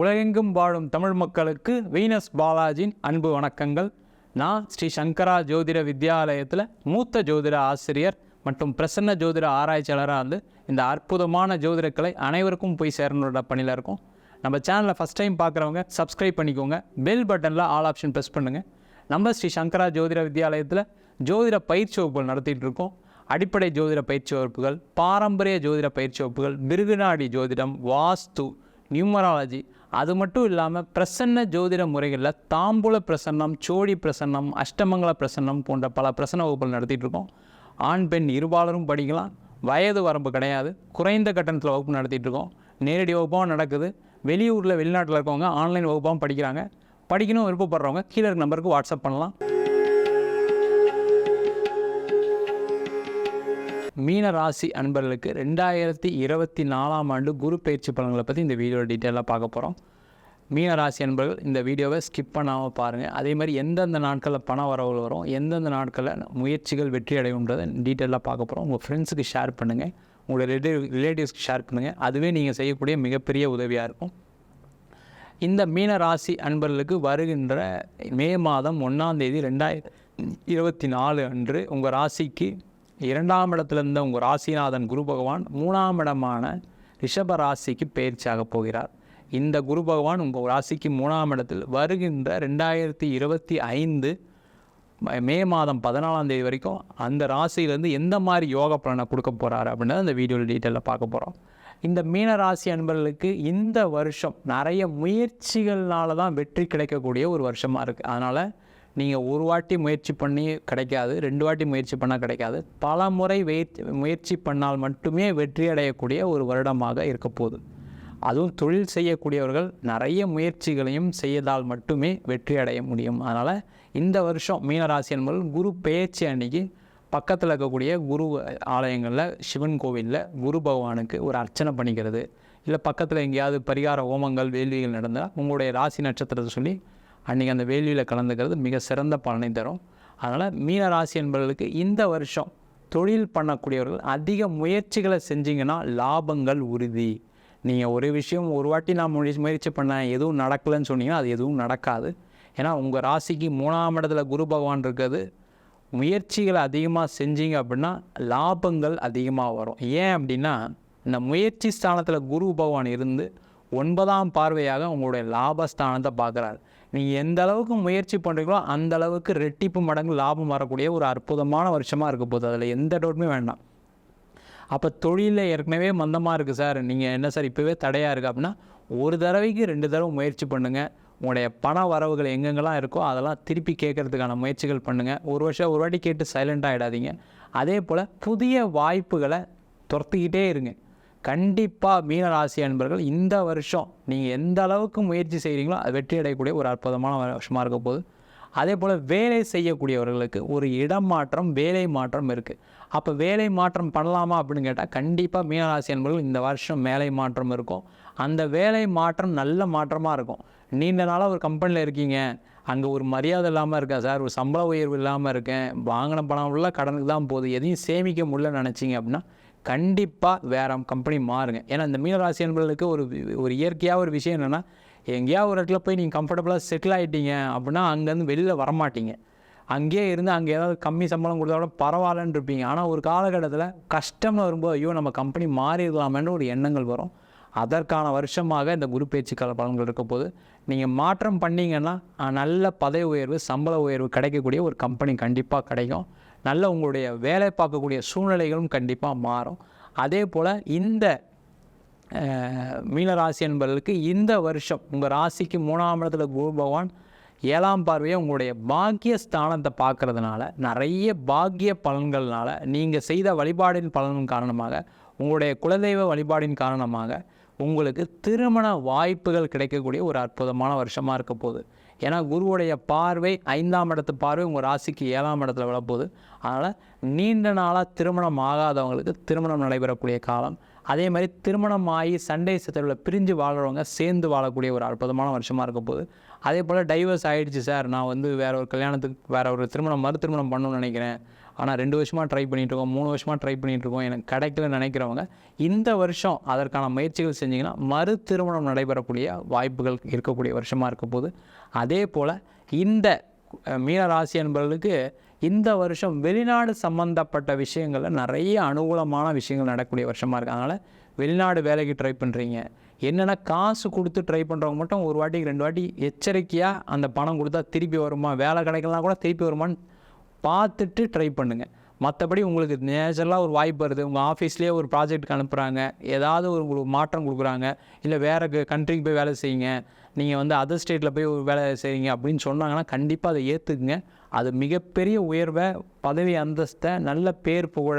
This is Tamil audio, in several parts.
உலகெங்கும் வாழும் தமிழ் மக்களுக்கு வீனஸ் பாலாஜியின் அன்பு வணக்கங்கள். நான் ஸ்ரீ சங்கரா ஜோதிட வித்யாலயத்தில் மூத்த ஜோதிட ஆசிரியர் மற்றும் பிரசன்ன ஜோதிட ஆராய்ச்சியாளராக இருந்து இந்த அற்புதமான ஜோதிடக்கலை அனைவருக்கும் போய் சேரணுன்ற பணியில் இருக்கும். நம்ம சேனலை ஃபஸ்ட் டைம் பார்க்குறவங்க சப்ஸ்கிரைப் பண்ணிக்கோங்க. பெல் பட்டனில் ஆல் ஆப்ஷன் ப்ரெஸ் பண்ணுங்கள் நம்ம ஸ்ரீ சங்கரா ஜோதிட வித்யாலயத்தில் ஜோதிட பயிற்சி வகுப்புகள் நடத்திட்டு இருக்கோம். அடிப்படை ஜோதிட பயிற்சி வகுப்புகள் பாரம்பரிய ஜோதிட பயிற்சி வகுப்புகள் மிருகுநாடி ஜோதிடம் வாஸ்து நியூமராலஜி அது மட்டும் இல்லாமல் பிரசன்ன ஜோதிட முறைகளில் தாம்பூல பிரசன்னம் சோழி பிரசன்னம் அஷ்டமங்கல பிரசன்னம் போன்ற பல பிரசன்ன வகுப்புகள் நடத்திட்டு இருக்கோம். ஆண் பெண் இருபாலரும் படிக்கலாம். வயது வரம்பு கிடையாது. குறைந்த கட்டணத்தில் வகுப்பு நடத்திட்டு இருக்கோம். நேரடி வகுப்பாகவும் நடக்குது. வெளியூரில் வெளிநாட்டில் இருக்கவங்க ஆன்லைன் வகுப்பாகவும் படிக்கிறாங்க. படிக்கணும் விருப்பப்படுறவங்க கீழே இருக்க நம்பருக்கு வாட்ஸ்அப் பண்ணலாம். மீன ராசி அன்பர்களுக்கு ரெண்டாயிரத்தி இருபத்தி நாலாம் ஆண்டு குரு பயிற்சி பலன்களை பற்றி இந்த வீடியோவில் டீட்டெயிலாக பார்க்க போகிறோம் மீன ராசி அன்பர்கள் இந்த வீடியோவை ஸ்கிப் பண்ணாமல் பாருங்கள் அதே மாதிரி எந்தெந்த நாட்களில் பண வரவுகள் வரும் எந்தெந்த நாட்களில் முயற்சிகள் வெற்றி அடையும்ன்றதை டீட்டெயிலாக பார்க்க போகிறோம் உங்கள் ஃப்ரெண்ட்ஸுக்கு ஷேர் பண்ணுங்கள் உங்களோட ரிலேட்டிவ் ரிலேட்டிவ்ஸ்க்கு ஷேர் பண்ணுங்கள் அதுவே நீங்கள் செய்யக்கூடிய மிகப்பெரிய உதவியாக இருக்கும். இந்த மீன ராசி அன்பர்களுக்கு வருகின்ற மே மாதம் ஒன்றாம் தேதி ரெண்டாயிரத்தி இருபத்தி நாலு அன்று உங்கள் ராசிக்கு இரண்டாம் இடத்துல இருந்த உங்கள் ராசிநாதன் குரு பகவான் மூணாம் இடமான ரிஷப ராசிக்கு பயிற்சியாக போகிறார். இந்த குரு பகவான் உங்கள் ராசிக்கு மூணாம் இடத்தில் வருகின்ற ரெண்டாயிரத்தி இருபத்தி ஐந்து ம- மே மாதம் பதினாலாம் தேதி வரைக்கும் அந்த ராசியிலேருந்து எந்த மாதிரி யோக பலனை கொடுக்க போகிறாரு அப்படின்றத அந்த வீடியோவில் டீட்டெயிலில் பார்க்க போகிறோம் இந்த மீன ராசி அன்பர்களுக்கு இந்த வருஷம் நிறைய முயற்சிகள்னால தான் வெற்றி கிடைக்கக்கூடிய ஒரு வருஷமாக இருக்குது அதனால் நீங்கள் ஒரு வாட்டி முயற்சி பண்ணி கிடைக்காது ரெண்டு வாட்டி முயற்சி பண்ணால் கிடைக்காது. பல முறை முயற்சி பண்ணால் மட்டுமே வெற்றி அடையக்கூடிய ஒரு வருடமாக இருக்க போகுது. அதுவும் தொழில் செய்யக்கூடியவர்கள் நிறைய முயற்சிகளையும் செய்தால் மட்டுமே வெற்றி அடைய முடியும். அதனால் இந்த வருஷம் மீனராசி என்பவர்கள் குரு பெயர்ச்சி அன்னைக்கு பக்கத்தில் இருக்கக்கூடிய குரு ஆலயங்களில் சிவன் கோவிலில் குரு பகவானுக்கு ஒரு அர்ச்சனை பண்ணிக்கிறது. இல்லை பக்கத்தில் எங்கேயாவது பரிகார ஹோமங்கள் வேள்விகள் நடந்தால் உங்களுடைய ராசி நட்சத்திரத்தை சொல்லி அன்றைக்கி அந்த வேள்வியில் கலந்துக்கிறது மிக சிறந்த பலனை தரும். அதனால் மீன ராசி என்பவர்களுக்கு இந்த வருஷம் தொழில் பண்ணக்கூடியவர்கள் அதிக முயற்சிகளை செஞ்சிங்கன்னா லாபங்கள் உறுதி. நீங்கள் ஒரு விஷயம் ஒரு வாட்டி நான் முயற்சி முயற்சி பண்ணேன் எதுவும் நடக்கலைன்னு சொன்னீங்கன்னா அது எதுவும் நடக்காது. ஏன்னா உங்கள் ராசிக்கு மூணாம் இடத்துல குரு பகவான் இருக்கிறது. முயற்சிகளை அதிகமாக செஞ்சீங்க அப்படின்னா லாபங்கள் அதிகமாக வரும். ஏன் அப்படின்னா இந்த முயற்சி ஸ்தானத்தில் குரு பகவான் இருந்து ஒன்பதாம் பார்வையாக உங்களுடைய லாபஸ்தானத்தை பார்க்குறாரு. நீங்கள் எந்த அளவுக்கு முயற்சி பண்ணுறீங்களோ அந்த அளவுக்கு ரெட்டிப்பு மடங்கு லாபம் வரக்கூடிய ஒரு அற்புதமான வருஷமாக இருக்க போகுது. அதில் எந்த டவுட்டுமே வேண்டாம். அப்போ தொழிலில் ஏற்கனவே மந்தமாக இருக்குது சார். நீங்கள் என்ன சார் இப்போவே தடையாக இருக்குது அப்படின்னா ஒரு தடவைக்கு ரெண்டு தடவை முயற்சி பண்ணுங்கள் உங்களுடைய பண வரவுகள் எங்கெங்கெல்லாம் இருக்கோ அதெல்லாம் திருப்பி கேட்கறதுக்கான முயற்சிகள் பண்ணுங்கள் ஒரு வருஷம் ஒரு வாட்டி கேட்டு சைலண்ட் ஆகிடாதீங்க அதே போல் புதிய வாய்ப்புகளை துரத்துக்கிட்டே இருங்க. கண்டிப்பாக மீனராசி அன்பர்கள் இந்த வருஷம் நீங்கள் எந்த அளவுக்கு முயற்சி செய்கிறீங்களோ அது வெற்றி அடையக்கூடிய ஒரு அற்புதமான வருஷமாக இருக்க போகுது. அதே போல் வேலை செய்யக்கூடியவர்களுக்கு ஒரு இடம் மாற்றம் வேலை மாற்றம் இருக்குது அப்போ வேலை மாற்றம் பண்ணலாமா அப்படின்னு கேட்டால் கண்டிப்பாக மீனராசி அன்பர்கள் இந்த வருஷம் வேலை மாற்றம் இருக்கும். அந்த வேலை மாற்றம் நல்ல மாற்றமாக இருக்கும். நீண்ட நாளாக ஒரு கம்பெனியில் இருக்கீங்க. அங்கே ஒரு மரியாதை இல்லாமல் இருக்கா சார்? ஒரு சம்பள உயர்வு இல்லாமல் இருக்கேன். வாங்கின பணம் உள்ள கடனுக்கு தான் போகுது. எதையும் சேமிக்க முடியல நினச்சிங்க அப்படின்னா கண்டிப்பாக வேறு கம்பெனி மாறுங்க. ஏன்னா இந்த மீனராசி என்பவர்களுக்கு ஒரு ஒரு இயற்கையாக ஒரு விஷயம் என்னென்னா எங்கேயாவது ஒரு இடத்துல போய் நீங்கள் கம்ஃபர்டபுளாக செட்டில் ஆகிட்டீங்க அப்படின்னா அங்கேருந்து வெளியில் வரமாட்டீங்க. அங்கேயே இருந்து அங்கே ஏதாவது கம்மி சம்பளம் கொடுத்தா கூட பரவாயில்லன்னு இருப்பீங்க. ஆனால் ஒரு காலகட்டத்தில் கஷ்டம்னு வரும்போது ஐயோ நம்ம கம்பெனி மாறிடலாமேன்னு ஒரு எண்ணங்கள் வரும். அதற்கான வருஷமாக இந்த குரு பேச்சு பலன்கள் இருக்க போது நீங்கள் மாற்றம் பண்ணிங்கன்னா நல்ல பதவி உயர்வு சம்பள உயர்வு கிடைக்கக்கூடிய ஒரு கம்பெனி கண்டிப்பாக கிடைக்கும். நல்ல உங்களுடைய வேலை பார்க்கக்கூடிய சூழ்நிலைகளும் கண்டிப்பாக மாறும். அதே போல் இந்த மீனராசி என்பவர்களுக்கு இந்த வருஷம் உங்கள் ராசிக்கு மூணாம் இடத்துல குரு பகவான் ஏழாம் பார்வையை உங்களுடைய பாக்கிய ஸ்தானத்தை பார்க்கறதுனால நிறைய பாக்கிய பலன்கள்னால் நீங்கள் செய்த வழிபாடின் பலன் காரணமாக உங்களுடைய குலதெய்வ வழிபாடின் காரணமாக உங்களுக்கு திருமண வாய்ப்புகள் கிடைக்கக்கூடிய ஒரு அற்புதமான வருஷமாக இருக்க போகுது. ஏன்னா குருவுடைய பார்வை ஐந்தாம் இடத்து பார்வை உங்கள் ராசிக்கு ஏழாம் இடத்துல விழப்போகுது அதனால் நீண்ட நாளாக திருமணம் ஆகாதவங்களுக்கு திருமணம் நடைபெறக்கூடிய காலம். அதே மாதிரி திருமணம் ஆகி சண்டை சச்சரவில் பிரிஞ்சு வாழ்கிறவங்க சேர்ந்து வாழக்கூடிய ஒரு அற்புதமான வருஷமாக இருக்க போகுது. அதே போல் டைவர்ஸ் ஆகிடுச்சு சார். நான் வந்து வேற ஒரு கல்யாணத்துக்கு வேற ஒரு திருமணம் மறு திருமணம் பண்ணணும்னு நினைக்கிறேன். ஆனால் ரெண்டு வருஷமாக ட்ரை பண்ணிகிட்ருக்கோம் மூணு வருஷமாக ட்ரை பண்ணிகிட்ருக்கோம் எனக்கு கிடைக்கல நினைக்கிறவங்க இந்த வருஷம் அதற்கான முயற்சிகள் செஞ்சிங்கன்னா மறு திருமணம் நடைபெறக்கூடிய வாய்ப்புகள் இருக்கக்கூடிய வருஷமாக இருக்க போது அதே போல் இந்த அஹ், மீன ராசி என்பவர்களுக்கு இந்த வருஷம் வெளிநாடு சம்மந்தப்பட்ட விஷயங்களில் நிறைய அனுகூலமான விஷயங்கள் நடக்கக்கூடிய வருஷமாக இருக்குது அதனால் வெளிநாடு வேலைக்கு ட்ரை பண்ணுறீங்க என்னென்னா காசு கொடுத்து ட்ரை பண்ணுறவங்க மட்டும் ஒரு வாட்டிக்கு ரெண்டு வாட்டி எச்சரிக்கையாக அந்த பணம் கொடுத்தா திருப்பி வருமா? வேலை கிடைக்கலாம் கூட திருப்பி வருமான்னு பார்த்துட்டு ட்ரை பண்ணுங்கள் மற்றபடி உங்களுக்கு நேச்சுரலாக ஒரு வாய்ப்பு வருது. உங்கள் ஆஃபீஸ்லேயே ஒரு ப்ராஜெக்ட்டுக்கு அனுப்புகிறாங்க ஏதாவது ஒரு உங்களுக்கு மாற்றம் கொடுக்குறாங்க. இல்லை வேறு கண்ட்ரிக்கு போய் வேலை செய்யுங்க. நீங்கள் வந்து அதர் ஸ்டேட்டில் போய் ஒரு வேலை செய்யுங்க அப்படின்னு சொன்னாங்கன்னா கண்டிப்பாக அதை ஏற்றுக்குங்க அது மிகப்பெரிய உயர்வை பதவி அந்தஸ்தை நல்ல பேர் புகழ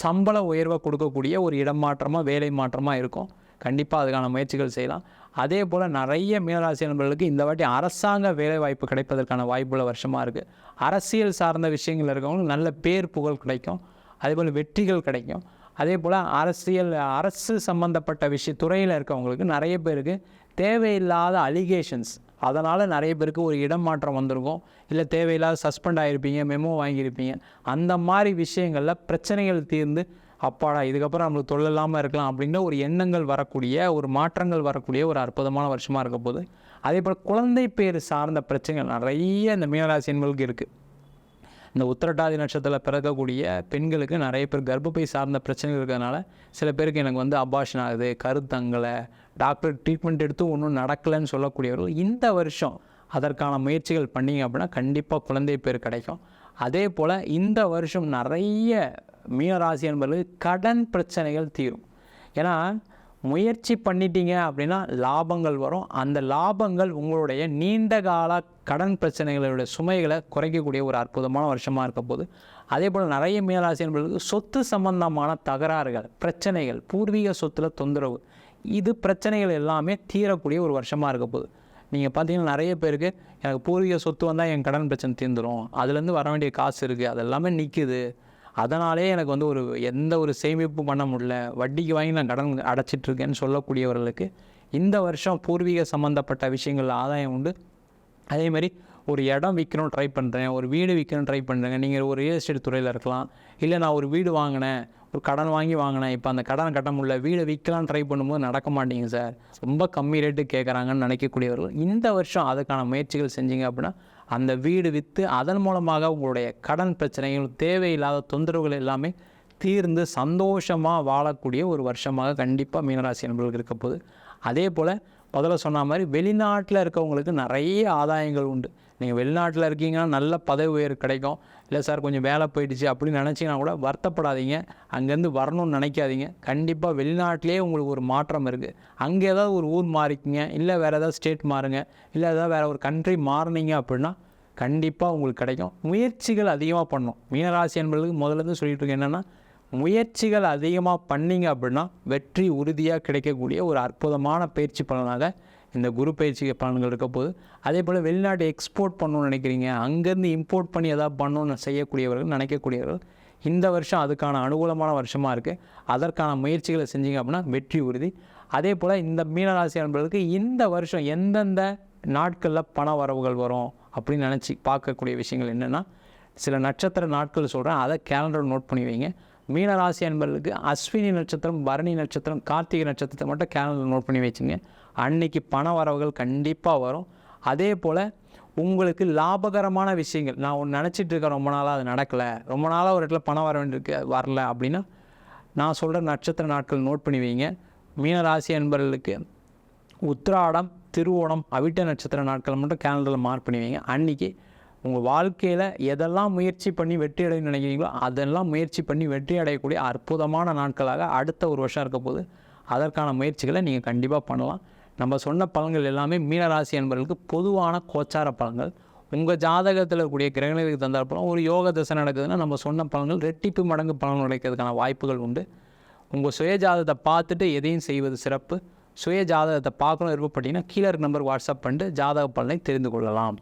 சம்பள உயர்வை கொடுக்கக்கூடிய ஒரு இடமாற்றமாக வேலை மாற்றமாக இருக்கும். கண்டிப்பாக அதுக்கான முயற்சிகள் செய்யலாம். அதே போல் நிறைய மீனராசி நண்பர்களுக்கு இந்த வாட்டி அரசாங்க வேலை வாய்ப்பு கிடைப்பதற்கான வாய்ப்புள்ள வருஷமாக இருக்குது அரசியல் சார்ந்த விஷயங்கள் இருக்கவங்களுக்கு நல்ல பேர் புகழ் கிடைக்கும். அதே போல் வெற்றிகள் கிடைக்கும். அதே போல் அரசியல் அரசு சம்மந்தப்பட்ட விஷய துறையில் இருக்கவங்களுக்கு நிறைய பேருக்கு தேவையில்லாத அலிகேஷன்ஸ் அதனால் நிறைய பேருக்கு ஒரு இடம் மாற்றம் வந்திருக்கும். இல்லை தேவையில்லாத சஸ்பெண்ட் ஆகிருப்பீங்க மெமோ வாங்கியிருப்பீங்க. அந்த மாதிரி விஷயங்களில் பிரச்சனைகள் தீர்ந்து அப்பாடா இதுக்கப்புறம் நம்மளுக்கு தொழில் இல்லாமல் இருக்கலாம் அப்படின்ற ஒரு எண்ணங்கள் வரக்கூடிய ஒரு மாற்றங்கள் வரக்கூடிய ஒரு அற்புதமான வருஷமாக இருக்க போது அதே போல் குழந்தை பேர் சார்ந்த பிரச்சனைகள் நிறைய இந்த மீனராசி என்பவர்களுக்கு இருக்குது இந்த உத்திரட்டாதி நட்சத்திரத்தில் பிறக்கக்கூடிய பெண்களுக்கு நிறைய பேர் கர்ப்பப்பை சார்ந்த பிரச்சனைகள் இருக்கிறதுனால சில பேருக்கு எனக்கு வந்து அபாஷன் ஆகுது கருத்தங்களை டாக்டர் ட்ரீட்மெண்ட் எடுத்து ஒன்றும் நடக்கலைன்னு சொல்லக்கூடியவர்கள் இந்த வருஷம் அதற்கான முயற்சிகள் பண்ணீங்க அப்படின்னா கண்டிப்பாக குழந்தை பேர் கிடைக்கும். அதே போல் இந்த வருஷம் நிறைய மீனராசி என்பது கடன் பிரச்சனைகள் தீரும். ஏன்னா முயற்சி பண்ணிட்டீங்க அப்படின்னா லாபங்கள் வரும். அந்த லாபங்கள் உங்களுடைய நீண்ட கால கடன் பிரச்சனைகளுடைய சுமைகளை குறைக்கக்கூடிய ஒரு அற்புதமான வருஷமாக இருக்க போது அதே போல் நிறைய மீனராசி என்பவர்களுக்கு சொத்து சம்பந்தமான தகராறுகள் பிரச்சனைகள் பூர்வீக சொத்தில் தொந்தரவு இது பிரச்சனைகள் எல்லாமே தீரக்கூடிய ஒரு வருஷமாக இருக்க போகுது. நீங்கள் பார்த்தீங்கன்னா நிறைய பேருக்கு எனக்கு பூர்வீக சொத்து வந்தால் என் கடன் பிரச்சனை தீர்ந்துடும் அதுலேருந்து வர வேண்டிய காசு இருக்குது அது எல்லாமே நிற்குது அதனாலே எனக்கு வந்து ஒரு எந்த ஒரு சேமிப்பு பண்ண முடியல. வட்டிக்கு வாங்கி நான் கடன் அடைச்சிட்ருக்கேன்னு சொல்லக்கூடியவர்களுக்கு இந்த வருஷம் பூர்வீக சம்மந்தப்பட்ட விஷயங்கள் ஆதாயம் உண்டு. அதே மாதிரி ஒரு இடம் விற்கணும் ட்ரை பண்ணுறேன் ஒரு வீடு விற்கணும் ட்ரை பண்ணுறேங்க நீங்கள் ஒரு ரியல் எஸ்டேட் துறையில் இருக்கலாம். இல்லை நான் ஒரு வீடு வாங்கினேன் கடன் வாங்கி வாங்கினேன். இப்போ அந்த கடனை கட்ட முடியல. வீடை விற்கலாம் ட்ரை பண்ணும்போது நடக்க மாட்டேங்குது சார் ரொம்ப கம்மி ரேட்டு கேட்குறாங்கன்னு நினைக்கக்கூடியவர்கள் இந்த வருஷம் அதுக்கான முயற்சிகள் செஞ்சீங்க அப்படின்னா அந்த வீடு விற்று அதன் மூலமாக உங்களுடைய கடன் பிரச்சனைகள் தேவையில்லாத தொந்தரவுகள் எல்லாமே தீர்ந்து சந்தோஷமாக வாழக்கூடிய ஒரு வருஷமாக கண்டிப்பாக மீனராசி நண்பர்களுக்கு இருக்க போகுது. அதே போல் முதல்ல சொன்ன மாதிரி வெளிநாட்டில் இருக்கவங்களுக்கு நிறைய ஆதாயங்கள் உண்டு. நீங்கள் வெளிநாட்டில் இருக்கீங்கன்னா நல்ல பதவி உயர்வு கிடைக்கும். இல்லை சார் கொஞ்சம் வேலை போயிடுச்சு அப்படின்னு நினச்சிங்கன்னா கூட வருத்தப்படாதீங்க. அங்கேருந்து வரணும்னு நினைக்காதீங்க. கண்டிப்பாக வெளிநாட்டிலே உங்களுக்கு ஒரு மாற்றம் இருக்குது அங்கே ஏதாவது ஒரு ஊர் மாறிக்கிங்க. இல்லை வேறு ஏதாவது ஸ்டேட் மாறுங்க. இல்லை ஏதாவது வேறு ஒரு கண்ட்ரி மாறினீங்க அப்படின்னா கண்டிப்பாக உங்களுக்கு கிடைக்கும். முயற்சிகள் அதிகமாக பண்ணணும். மீனராசி என்பதுக்கு முதல்ல சொல்லிட்டு இருக்கேன் என்னென்னா முயற்சிகள் அதிகமாக பண்ணீங்க அப்படின்னா வெற்றி உறுதியாக கிடைக்கக்கூடிய ஒரு அற்புதமான பயிற்சி பலனாக இந்த குரு பயிற்சி பலன்கள் இருக்க போது அதே போல் வெளிநாட்டு எக்ஸ்போர்ட் பண்ணணும்னு நினைக்கிறீங்க அங்கேருந்து இம்போர்ட் பண்ணி எதாவது பண்ணணும்னு செய்யக்கூடியவர்கள் நினைக்கக்கூடியவர்கள் இந்த வருஷம் அதுக்கான அனுகூலமான வருஷமாக இருக்குது அதற்கான முயற்சிகளை செஞ்சீங்க அப்படின்னா வெற்றி உறுதி. அதே போல் இந்த மீனராசி அன்பர்களுக்கு இந்த வருஷம் எந்தெந்த நாட்களில் பண வரவுகள் வரும் அப்படின்னு நினச்சி பார்க்கக்கூடிய விஷயங்கள் என்னென்னா சில நட்சத்திர நாட்கள் சொல்கிறேன் அதை கேலண்டர் நோட் பண்ணி வைங்க. மீனராசி அன்பர்களுக்கு அஸ்வினி நட்சத்திரம் பரணி நட்சத்திரம் கார்த்திகை நட்சத்திரத்தை மட்டும் கேலண்டர் நோட் பண்ணி வச்சுங்க. அன்னைக்கு பண வரவுகள் கண்டிப்பாக வரும். அதே போல் உங்களுக்கு லாபகரமான விஷயங்கள் நான் ஒன்று நினச்சிட்டு இருக்கேன் ரொம்ப நாளாக அது நடக்கலை ரொம்ப நாளாக ஒரு இடத்துல பணம் வர வேண்டியிருக்கு வரல அப்படின்னா நான் சொல்கிற நட்சத்திர நாட்கள் நோட் பண்ணி வைங்க. மீனராசி என்பர்களுக்கு உத்திராடம் திருவோணம் அவிட்ட நட்சத்திர நாட்கள் மட்டும் கேலண்டரில் மார்க் பண்ணி வைங்க. அன்றைக்கி உங்கள் வாழ்க்கையில் எதெல்லாம் முயற்சி பண்ணி வெற்றி அடைய நினைக்கிறீங்களோ அதெல்லாம் முயற்சி பண்ணி வெற்றி அடையக்கூடிய அற்புதமான நாட்களாக அடுத்த ஒரு வருஷம் இருக்க போது அதற்கான முயற்சிகளை நீங்கள் கண்டிப்பாக பண்ணலாம். நம்ம சொன்ன பலன்கள் எல்லாமே மீனராசி என்பவர்களுக்கு பொதுவான கோச்சார பலன்கள். உங்கள் ஜாதகத்தில் இருக்கக்கூடிய கிரகங்களுக்கு தந்தாற்பலம் ஒரு யோக தசை நடக்குதுன்னா நம்ம சொன்ன பலன்கள் ரெட்டிப்பு மடங்கு பலன் கிடைக்கிறதுக்கான வாய்ப்புகள் உண்டு. உங்கள் சுய ஜாதகத்தை பார்த்துட்டு எதையும் செய்வது சிறப்பு. சுய ஜாதகத்தை பார்க்கணும் விருப்பப்பட்டீங்கன்னா கீழே இருக்க நம்பர் வாட்ஸ்அப் பண்ணிட்டு ஜாதக பலனை தெரிந்து கொள்ளலாம்.